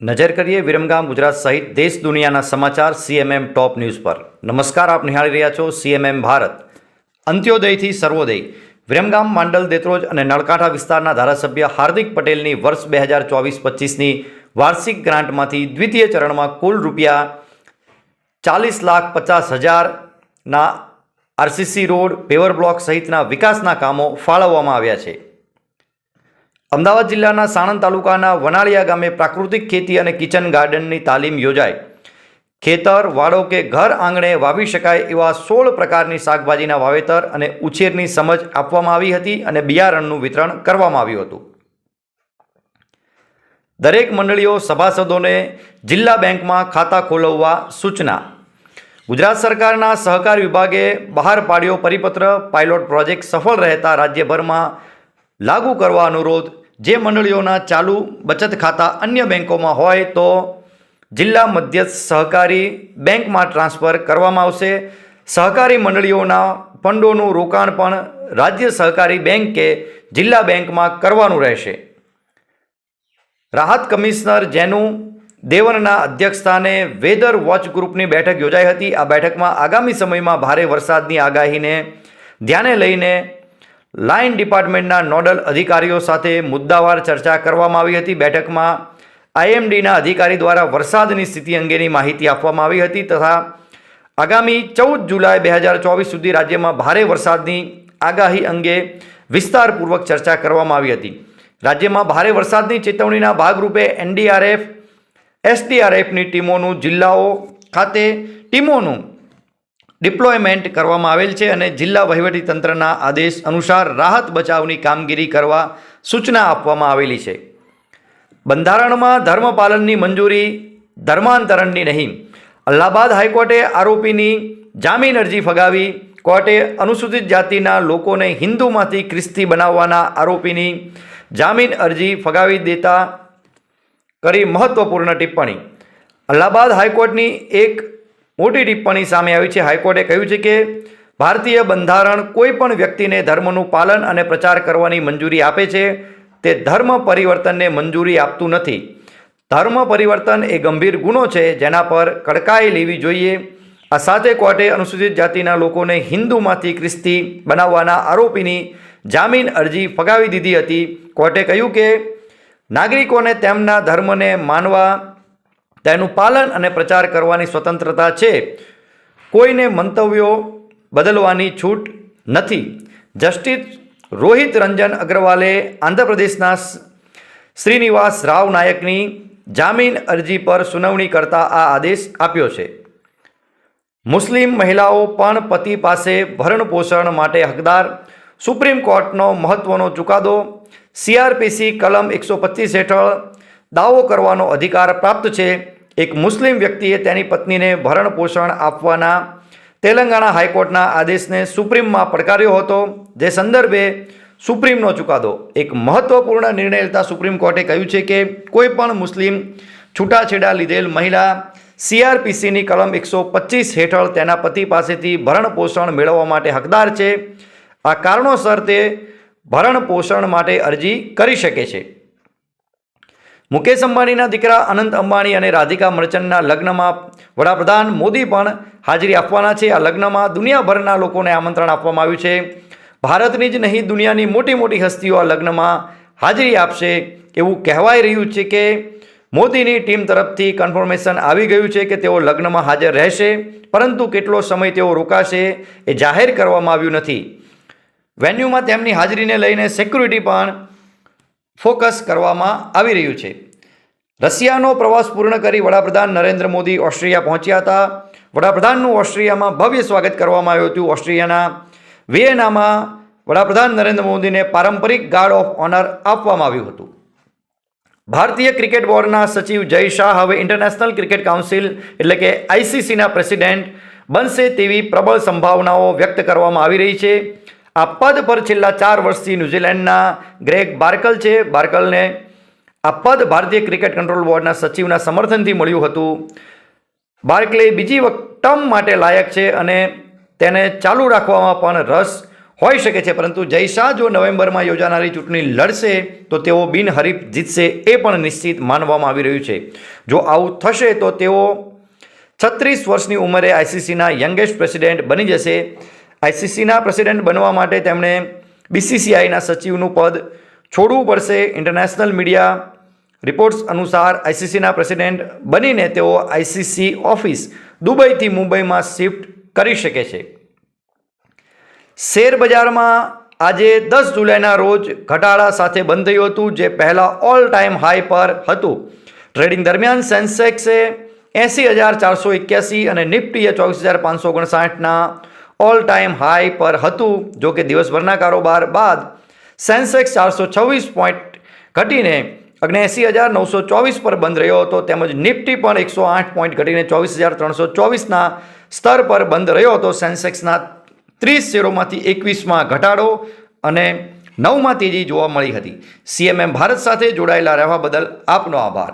નજર કરીએ વિરમગામ ગુજરાત સહિત દેશ દુનિયાના સમાચાર સીએમએમ ટોપ ન્યૂઝ પર. નમસ્કાર, આપ નિહાળી રહ્યા છો સીએમએમ ભારત. અંત્યોદયથી સર્વોદય. વિરમગામ, માંડલ, દેત્રોજ અને નળકાંઠા વિસ્તારના ધારાસભ્ય હાર્દિક પટેલની વર્ષ બે હજાર ચોવીસ પચીસની વાર્ષિક ગ્રાન્ટમાંથી દ્વિતીય ચરણમાં કુલ રૂપિયા ચાલીસ લાખ પચાસ હજારના આરસીસી રોડ, પેવર બ્લોક સહિતના વિકાસના કામો ફાળવવામાં આવ્યા છે. અમદાવાદ જિલ્લાના સાણંદ તાલુકાના વનાળિયા ગામે પ્રાકૃતિક ખેતી અને કિચન ગાર્ડનની તાલીમ યોજાઈ ખેતર, વાડો કે ઘર આંગણે વાવી શકાય એવા સોળ પ્રકારની શાકભાજીના વાવેતર અને ઉછેરની સમજ આપવામાં આવી હતી અને બિયારણનું વિતરણ કરવામાં આવ્યું હતું. દરેક મંડળીઓ સભાસદોને જિલ્લા બેંકમાં ખાતા ખોલવવા સૂચના. ગુજરાત સરકારના સહકાર વિભાગે બહાર પાડ્યો પરિપત્ર, પાયલોટ પ્રોજેક્ટ સફળ રહેતા રાજ્યભરમાં લાગુ કરવા અનુરોધ. જે મંડળીઓના ચાલુ બચત ખાતા અન્ય બેંકોમાં હોય તો જિલ્લા મધ્યસ્થ સહકારી બેંકમાં ટ્રાન્સફર કરવામાં આવશે. સહકારી મંડળીઓના ફંડોનું રોકાણ પણ રાજ્ય સહકારી બેંક કે જિલ્લા બેંકમાં કરવાનું રહેશે. રાહત કમિશનર જેનુ દેવનના અધ્યક્ષસ્થાને વેધર વોચ ગ્રુપની બેઠક યોજાઈ હતી. આ બેઠકમાં આગામી સમયમાં ભારે વરસાદની આગાહીને ધ્યાને લઈને લાઇન ડિપાર્ટમેન્ટના નોડલ અધિકારીઓ સાથે મુદ્દાવાર ચર્ચા કરવામાં આવી હતી. બેઠકમાં આઈએમડીના અધિકારી દ્વારા વરસાદની સ્થિતિ અંગેની માહિતી આપવામાં આવી હતી તથા આગામી ચૌદ જુલાઈ બે હજાર ચોવીસ સુધી રાજ્યમાં ભારે વરસાદની આગાહી અંગે વિસ્તારપૂર્વક ચર્ચા કરવામાં આવી હતી. રાજ્યમાં ભારે વરસાદની ચેતવણીના ભાગરૂપે એનડીઆરએફ, એસડીઆરએફની ટીમોનું જિલ્લાઓ ખાતે ટીમોનું ડિપ્લોયમેન્ટ કરવામાં આવેલ છે અને જિલ્લા વહીવટીતંત્રના આદેશ અનુસાર રાહત બચાવની કામગીરી કરવા સૂચના આપવામાં આવેલી છે. બંધારણમાં ધર્મપાલનની મંજૂરી, ધર્માંતરણની નહીં. અલ્હાબાદ હાઈકોર્ટે આરોપીની જામીન અરજી ફગાવી. કોર્ટે અનુસૂચિત જાતિના લોકોને હિન્દુમાંથી ખ્રિસ્તી બનાવવાના આરોપીની જામીન અરજી ફગાવી દેતા કરી મહત્વપૂર્ણ ટિપ્પણી. અલ્હાબાદ હાઈકોર્ટની એક મોટી ટિપ્પણી સામે આવી છે. હાઈકોર્ટે કહ્યું છે કે ભારતીય બંધારણ કોઈ પણ વ્યક્તિને ધર્મનું પાલન અને પ્રચાર કરવાની મંજૂરી આપે છે. તે ધર્મ પરિવર્તનને મંજૂરી આપતું નથી. ધર્મ પરિવર્તન એ ગંભીર ગુનો છે જેના પર કડકાઈ લેવી જોઈએ. આ સાથે કોર્ટે અનુસૂચિત જાતિના લોકોને હિન્દુમાંથી ખ્રિસ્તી બનાવવાના આરોપીની જામીન અરજી ફગાવી દીધી હતી. કોર્ટે કહ્યું કે નાગરિકોને તેમના ધર્મને માનવા તેનું પાલન અને પ્રચાર કરવાની સ્વતંત્રતા છે. કોઈને મંતવ્યો બદલવાની છૂટ નથી. જસ્ટિસ રોહિત રંજન અગ્રવાલે આંધ્રપ્રદેશના શ્રીનિવાસ રાવ નાયકની જામીન અરજી પર સુનાવણી કરતા આ આદેશ આપ્યો છે. મુસ્લિમ મહિલાઓ પણ પતિ પાસે ભરણ પોષણ માટે હકદાર. સુપ્રીમ કોર્ટનો મહત્વનો ચુકાદો. સીઆરપીસી કલમ એકસો પચીસ હેઠળ દાવો કરવાનો અધિકાર પ્રાપ્ત છે. એક મુસ્લિમ વ્યક્તિએ તેની પત્નીને ભરણ પોષણ આપવાના તેલંગાણા હાઈકોર્ટના આદેશને સુપ્રીમમાં પડકાર્યો હતો, જે સંદર્ભે સુપ્રીમનો ચુકાદો. એક મહત્વપૂર્ણ નિર્ણય લેતા સુપ્રીમ કોર્ટે કહ્યું છે કે કોઈ પણ મુસ્લિમ છૂટાછેડા લીધેલ મહિલા સીઆરપીસીની કલમ એકસો પચીસ હેઠળ તેના પતિ પાસેથી ભરણ પોષણ મેળવવા માટે હકદાર છે. આ કારણોસર તે ભરણ પોષણ માટે અરજી કરી શકે છે. મુકેશ અંબાણીના દીકરા અનંત અંબાણી અને રાધિકા મર્ચન્ટના લગ્નમાં વડાપ્રધાન મોદી પણ હાજરી આપવાના છે. આ લગ્નમાં દુનિયાભરના લોકોને આમંત્રણ આપવામાં આવ્યું છે. ભારતની જ નહીં, દુનિયાની મોટી મોટી હસ્તીઓ આ લગ્નમાં હાજરી આપશે એવું કહેવાય રહ્યું છે કે મોદીની ટીમ તરફથી કન્ફર્મેશન આવી ગયું છે કે તેઓ લગ્નમાં હાજર રહેશે, પરંતુ કેટલો સમય તેઓ રોકાશે એ જાહેર કરવામાં આવ્યું નથી. વેન્યુમાં તેમની હાજરીને લઈને સિક્યુરિટી પણ ફોકસ કરવામાં આવી રહ્યું છે. રશિયાનો પ્રવાસ પૂર્ણ કરી વડાપ્રધાન નરેન્દ્ર મોદી ઓસ્ટ્રેલિયા પહોંચ્યા હતા. વડાપ્રધાનનું ઓસ્ટ્રેલિયામાં ભવ્ય સ્વાગત કરવામાં આવ્યું હતું. ઓસ્ટ્રેલિયાના વિયેનામાં વડાપ્રધાન નરેન્દ્ર મોદીને પારંપરિક ગાર્ડ ઓફ ઓનર આપવામાં આવ્યું હતું. ભારતીય ક્રિકેટ બોર્ડના સચિવ જય શાહ હવે ઇન્ટરનેશનલ ક્રિકેટ કાઉન્સિલ એટલે કે આઈસીસીના પ્રેસિડેન્ટ બનશે તેવી પ્રબળ સંભાવનાઓ વ્યક્ત કરવામાં આવી રહી છે. આ પદ પર છેલ્લા ચાર વર્ષથી ન્યૂઝીલેન્ડના ગ્રેગ બાર્કલ છે. બાર્કલને આ પદ ભારતીય ક્રિકેટ કંટ્રોલ બોર્ડના સચિવના સમર્થનથી મળ્યું હતું. બાર્કલે બીજી વખત ટર્મ માટે લાયક છે અને તેને ચાલુ રાખવામાં પણ રસ હોઈ શકે છે. પરંતુ જય જો નવેમ્બરમાં યોજાનારી ચૂંટણી લડશે, તો તેઓ બિનહરીફ જીતશે એ પણ નિશ્ચિત માનવામાં આવી રહ્યું છે. જો આવું થશે, તો તેઓ છત્રીસ વર્ષની ઉંમરે આઈસીસીના યંગેસ્ટ પ્રેસિડેન્ટ બની જશે. આઈસીસીના પ્રેસિડેન્ટ બનવા માટે તેમણે બીસીસીઆઈના સચિવનું પદ છોડવું પડશે. ઇન્ટરનેશનલ મીડિયા રિપોર્ટ્સ અનુસાર આઈસીસીના પ્રેસિડેન્ટ બનીને તેઓ આઈસીસી ઓફિસ દુબઈથી મુંબઈમાં શિફ્ટ કરી શકે છે. શેર બજારમાં આજે દસ જુલાઈના રોજ ઘટાડા સાથે બંધ થયું હતું, જે પહેલાં ઓલ ટાઈમ હાઈ પર હતું. ટ્રેડિંગ દરમિયાન સેન્સેક્સે એંસી હજાર ચારસો એક્યાસી અને નિફ્ટીએ ચોવીસ હજાર પાંચસો ઓગણસાઠના ઓલ ટાઈમ હાઈ પર હતું, જો કે દિવસભરના કારોબાર બાદ સેન્સેક્સ ચારસો છવ્વીસ પોઈન્ટ ઘટીને ઓગણએંસી હજાર નવસો ચોવીસ પર બંધ રહ્યો હતો, તેમજ નિફ્ટી પણ એકસો આઠ પોઈન્ટ ઘટીને ચોવીસ હજાર ત્રણસો ચોવીસના સ્તર પર બંધ રહ્યો હતો. સેન્સેક્સના ત્રીસ શેરોમાંથી એકવીસમાં ઘટાડો અને નવમાં તેજી જોવા મળી હતી. સીએમએમ ભારત સાથે જોડાયેલા રહેવા બદલ આપનો આભાર.